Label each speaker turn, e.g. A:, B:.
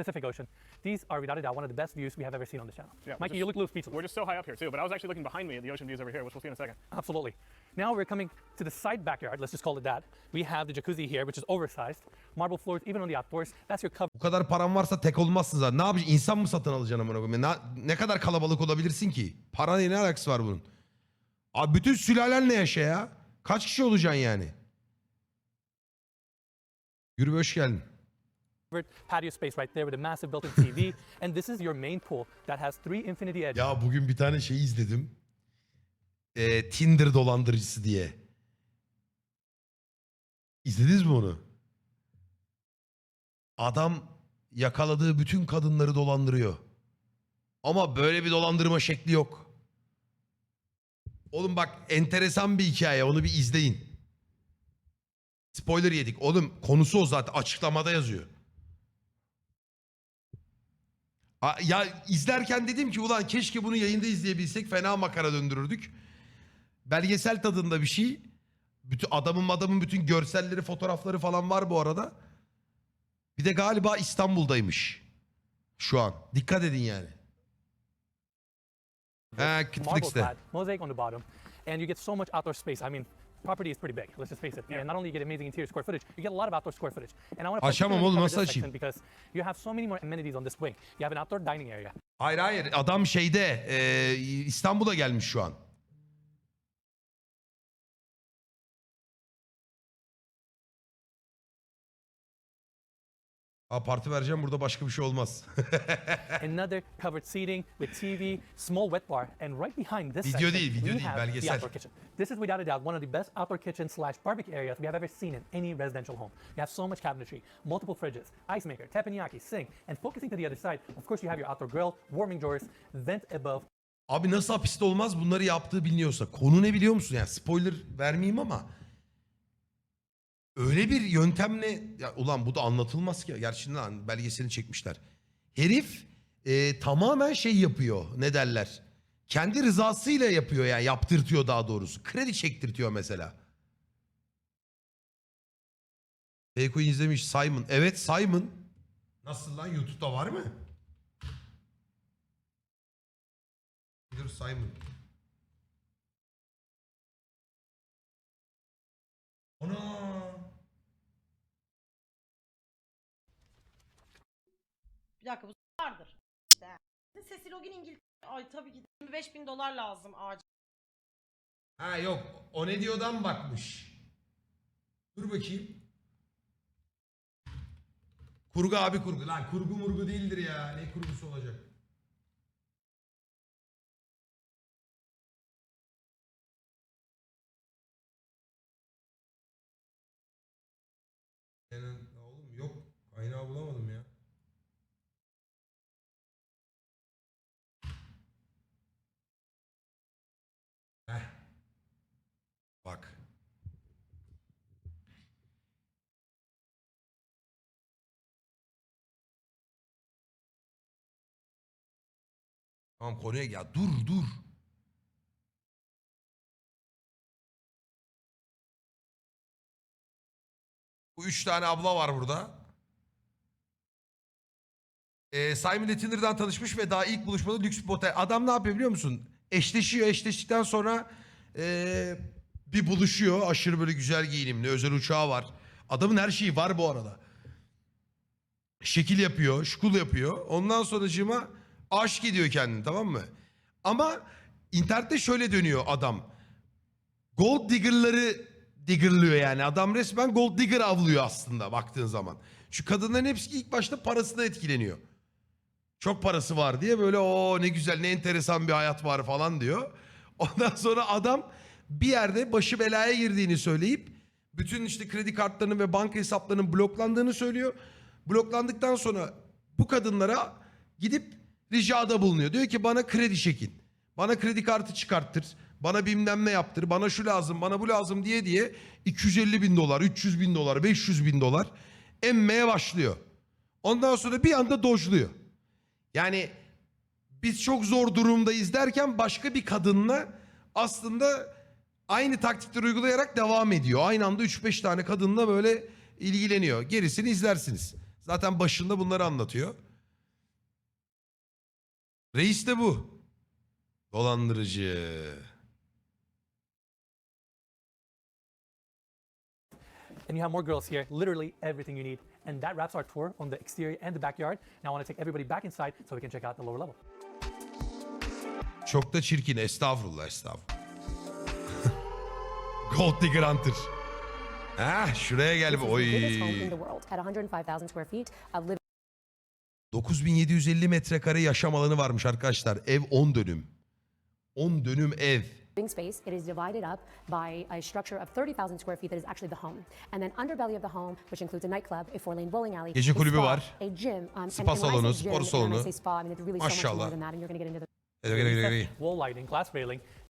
A: Pacific Ocean. These are without a doubt one of the best views we have ever seen on the channel.
B: Yeah,
A: Mikey,
B: just-
A: you look a little speechless.
B: We're just so high up here too, but I was actually looking behind me at the ocean views over here, which we'll see in a second.
A: Absolutely. Now we're coming to the side backyard, let's just call it that. We have the jacuzzi here, which is oversized. Marble floors, even on the outdoors. That's your cover
C: Bu kadar paran varsa tek olmazsın zaten. Ne yapacaksın? İnsan mı satın alacaksın amına koyayım? Ne, ne kadar kalabalık olabilirsin ki? Parayla ne alakası var bunun? Abi bütün sülalenle yaşa ya. Kaç kişi olacaksın yani? Yürü hoş geldin.
A: Patio space right there with a massive built-in TV. and this is your main pool that has three infinity edges.
C: Ya bugün bir tane şey izledim. Ee, Tinder dolandırıcısı diye. İzlediniz mi onu? Adam yakaladığı bütün kadınları dolandırıyor. Ama böyle bir dolandırma şekli yok. Oğlum bak enteresan bir hikaye onu bir izleyin. Spoiler yedik. Oğlum konusu o zaten açıklamada yazıyor. Ya izlerken dedim ki ulan keşke bunu yayında izleyebilsek fena makara döndürürdük. Belgesel tadında bir şey. Bütün adamın adamın bütün görselleri, fotoğrafları falan var bu arada. Bir de galiba İstanbul'daymış. Şu an. Dikkat edin yani. Ha, Netflix'te.
A: mosaic on the bottom, and you get so much outdoor space. I mean, property is pretty big. Let's just face it. And not only you get amazing interior square footage, you get a lot of outdoor square footage. And I want to
C: Açamam oğlum, nasıl açayım?
A: because you have so many more amenities on this wing. You have an outdoor dining area.
C: Hayır hayır adam şeyde e, İstanbul'a gelmiş şu an. Aa, parti vereceğim burada başka bir şey olmaz.
A: Another covered seating with TV, small wet bar, and right behind this
C: Video
A: section,
C: değil, video
A: we
C: değil,
A: have
C: belgesel.
A: the outdoor kitchen. This is without a doubt one of the best outdoor kitchen slash barbecue areas we have ever seen in any residential home. You have so much cabinetry, multiple fridges, ice maker, teppanyaki, sink, and focusing to the other side, of course you have your outdoor grill, warming drawers, vent above,
C: Abi nasıl hapiste olmaz bunları yaptığı biliniyorsa. Konu ne biliyor musun? Yani spoiler vermeyeyim ama. Öyle bir yöntemle ya ulan bu da anlatılmaz ki. Gerçi lan belgeselini çekmişler. Herif e, tamamen şey yapıyor. Ne derler? Kendi rızasıyla yapıyor yani yaptırtıyor daha doğrusu. Kredi çektirtiyor mesela. Beykoy izlemiş Simon. Evet Simon. Nasıl lan YouTube'da var mı? Dur Simon.
D: Bir dakika bu vardır. Sesi login İngiltere. Ay tabii ki 25 bin dolar lazım acil.
C: Ha yok o ne diyordan bakmış. Dur bakayım. Kurgu abi kurgu. Lan kurgu murgu değildir ya. Ne kurgusu olacak? Yani, oğlum yok. Kaynağı bulamadım ya. Heh. Bak. Tamam konuya ya dur dur. Bu üç tane abla var burada. Ee, Simon Tinder'dan tanışmış ve daha ilk buluşmada lüks bir otel. Adam ne yapıyor biliyor musun? Eşleşiyor. Eşleştikten sonra ee, bir buluşuyor. Aşırı böyle güzel giyinimli. Özel uçağı var. Adamın her şeyi var bu arada. Şekil yapıyor. Şukul yapıyor. Ondan sonracığıma aşık ediyor kendini tamam mı? Ama internette şöyle dönüyor adam. Gold digger'ları digger'lıyor yani. Adam resmen gold digger avlıyor aslında baktığın zaman. Şu kadınların hepsi ilk başta parasına etkileniyor. Çok parası var diye böyle o ne güzel ne enteresan bir hayat var falan diyor. Ondan sonra adam bir yerde başı belaya girdiğini söyleyip bütün işte kredi kartlarının ve banka hesaplarının bloklandığını söylüyor. Bloklandıktan sonra bu kadınlara gidip ricada bulunuyor. Diyor ki bana kredi çekin. Bana kredi kartı çıkarttır. Bana bilmem ne yaptır. Bana şu lazım bana bu lazım diye diye 250 bin dolar, 300 bin dolar, 500 bin dolar emmeye başlıyor. Ondan sonra bir anda dojluyor. Yani biz çok zor durumdayız derken başka bir kadınla aslında aynı taktikleri uygulayarak devam ediyor. Aynı anda 3-5 tane kadınla böyle ilgileniyor. Gerisini izlersiniz. Zaten başında bunları anlatıyor. Reis de bu. Dolandırıcı.
A: And you have more girls here, literally everything you need. And that wraps our tour on the exterior and the backyard. Now I want to take everybody back inside so we can check out the lower level.
C: Çok da çirkin. Estağfurullah estağfurullah. Gold Digger Hunter. Ha şuraya gel. Oy.
E: the world at 105,000 square feet living
C: 9750 metrekare yaşam alanı varmış arkadaşlar. Ev 10 dönüm. 10 dönüm ev.
E: space. It is divided up by a structure of 30,000 square feet that is actually the home. And then underbelly of the home, which includes a nightclub, a four-lane bowling alley,
C: Gece
E: a
C: kulübü
E: spa,
C: var.
E: a gym, um, and,
C: Spa
E: and when I
C: salonu,
E: say
C: spor
E: gym,
C: salonu.
E: And when I say spa, I mean it's really so much
C: Maşallah.
E: more than that, and you're going to get into the
C: Gel, gel, gel, gel.
A: Wall lighting, glass railing,